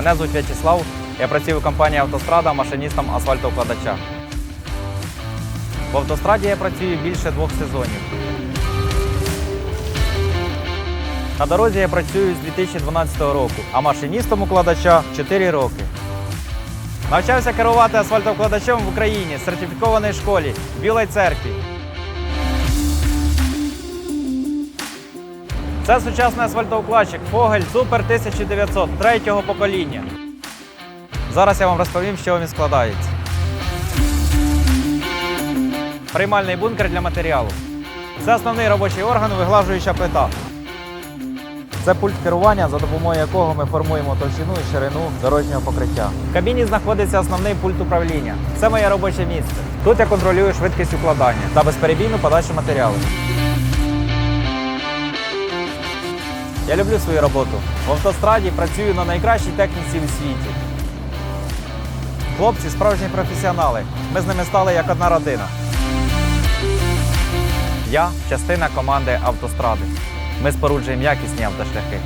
Мене звуть В'ячеслав. Я працюю в компанії Автострада машиністом асфальтоукладача. В автостраді я працюю більше двох сезонів. На дорозі я працюю з 2012 року, а машиністом укладача 4 роки. Навчався керувати асфальтовкладачем в Україні сертифікованій школі в Білій церкві. Це сучасний асфальтоукладчик Фогель Супер 1900 третього покоління. Зараз я вам розповім, з чого він складається. Приймальний бункер для матеріалу. Це основний робочий орган, виглажуюча плита. Це пульт керування, за допомогою якого ми формуємо товщину і ширину дорожнього покриття. В кабіні знаходиться основний пульт управління. Це моє робоче місце. Тут я контролюю швидкість укладання та безперебійну подачу матеріалу. Я люблю свою роботу. В автостраді працюю на найкращій техніці у світі. Хлопці справжні професіонали. Ми з ними стали як одна родина. Я частина команди автостради. Ми споруджуємо якісні автошляхи.